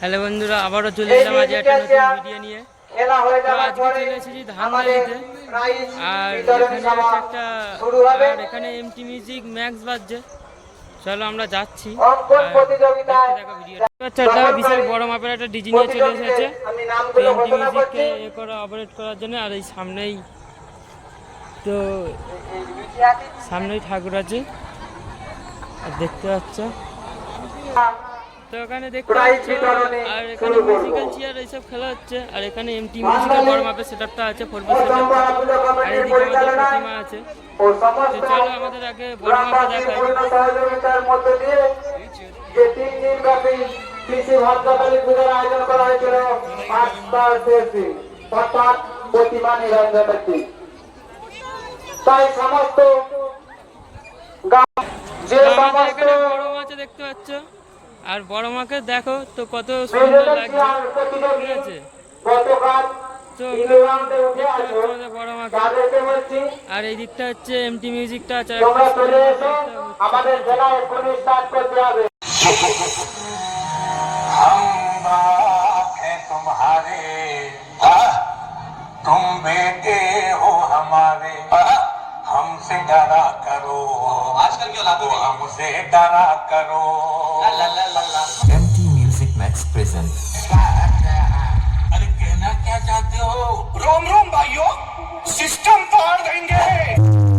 Hello বন্ধুরা আবারও চলে এলাম আজ একটা নতুন ভিডিও নিয়ে। তো আজকে চলে এসেছি ধানবাড়িতে আর এখানে একটা শুরু হবে। আর এখানে এমটি মিউজিক ম্যাক্স বাজছে। চলো আমরা যাচ্ছি। আচ্ছা একটা বিশাল বড় মাপের একটা ডিজি নিয়ে চলে এসেছে। এমটি মিউজিককে এ করা অপারেট করার জন্য। আর এই সামনেই তো সামনেই ঠাকুর আছে। আর দেখতে পাচ্ছ? তো ওখানে দেখতে আর এখানে মিউজিক্যাল চেয়ার এইসব খেলা হচ্ছে আর এখানে এমটি মিউজিকের বড় মাপের সেটআপটা আছে ফোর বি সেটআপ আর এদিকে আমাদের প্রতিমা আছে। তো চলো আমাদের আগে বড় মাপটা দেখাই। সহযোগিতার মধ্য দিয়ে যে তিন দিন ব্যাপী কৃষি ভদ্রকালী পূজার আয়োজন করা হয়েছিল পাঁচবার শেষে অর্থাৎ প্রতিমা নিরঞ্জন তাই সমস্ত যে সমস্ত এখানে বড় আছে দেখতে পাচ্ছ। আর বড় মাকে দেখো তো কত সুন্দর লাগছে ঠিক আছে গতকাল তো তিন রাউন্ডে উঠে দেখতে আসো পাচ্ছ আমাদের বড় মাকে তাদেরকে বলছি আর এই দিকটা হচ্ছে এমটি মিউজিকটা আছে আর তোমরা একটা চলে সুন্দর এসো একটা- আমাদের জেলা এক্ষুনি স্টার্ট করতে হবে हम बाप हैं तुम्हारे आह, तुम बेटे हो हमारे سے ڈرا کرو۔ آج کل کیوں لاتو ہم سے ڈرا کرو۔ ایم ٹی میوزک میکس پریزنٹ ارے کہنا کیا چاہتے ہو؟ روم روم بھائیو سسٹم پھاڑ دیں گے۔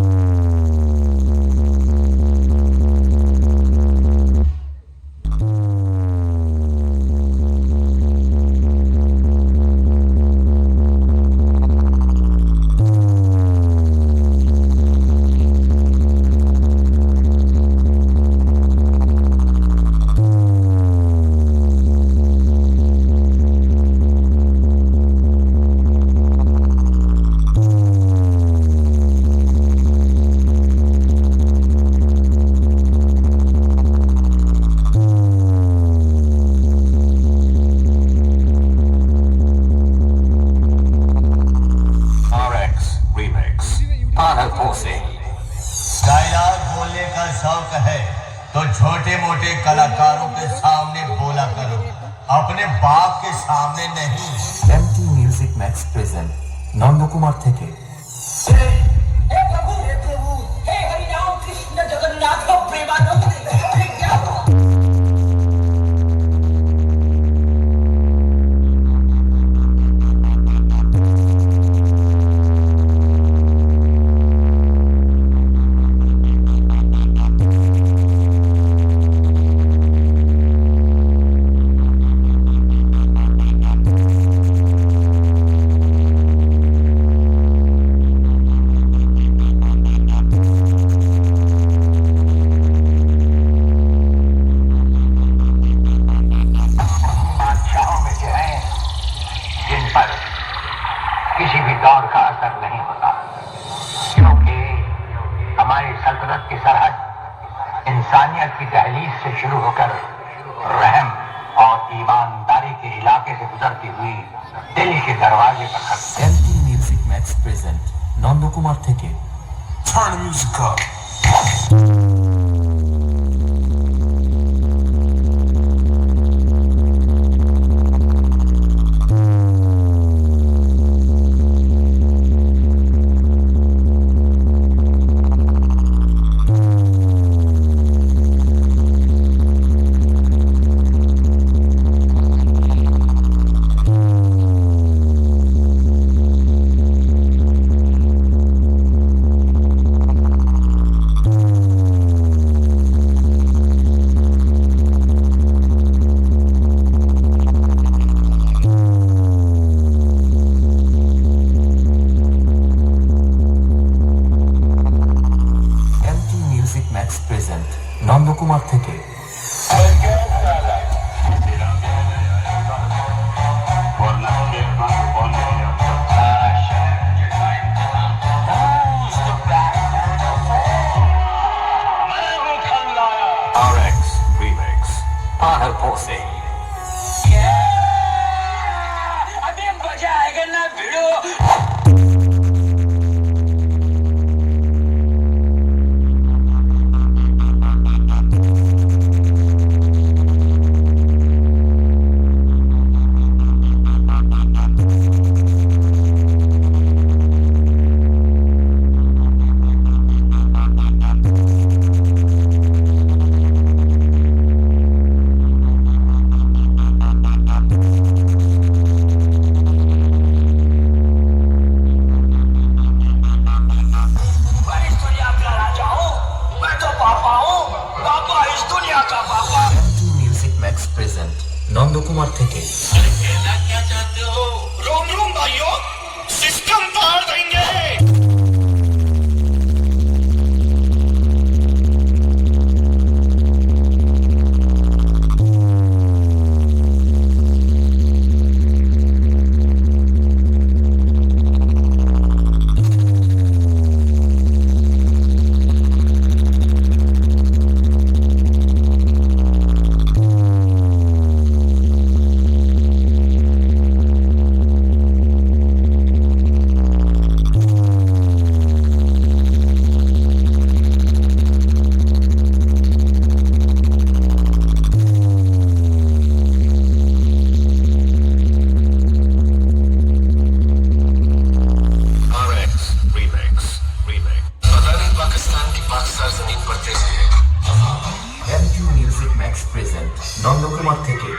اپنے باپ کے سامنے نہیں۔ ایم ٹی میوزک میکس پریزنٹ نند کمار تھے اثر نہیں ہوتا۔ کیونکہ ہماری سلطنت کی سرحد انسانیت کی دہلیز سے شروع ہو کر رحم اور ایمانداری کے علاقے سے گزرتی ہوئی دل کے دروازے پر ختم میوزک میکس پریزنٹ نند کمار تھے I have Jose. নন্দকুমার থেকে। নন্দকুমার থেকে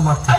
নন্দকুমার থেকে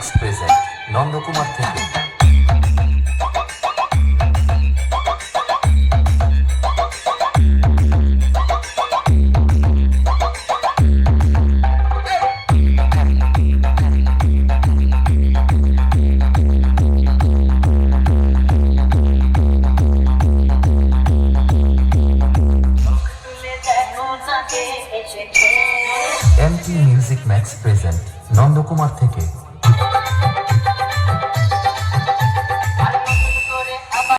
ম্যাক্স প্রেজেন্ট নন্দকুমার থেকে। M T music max present Nandakumar থেকে।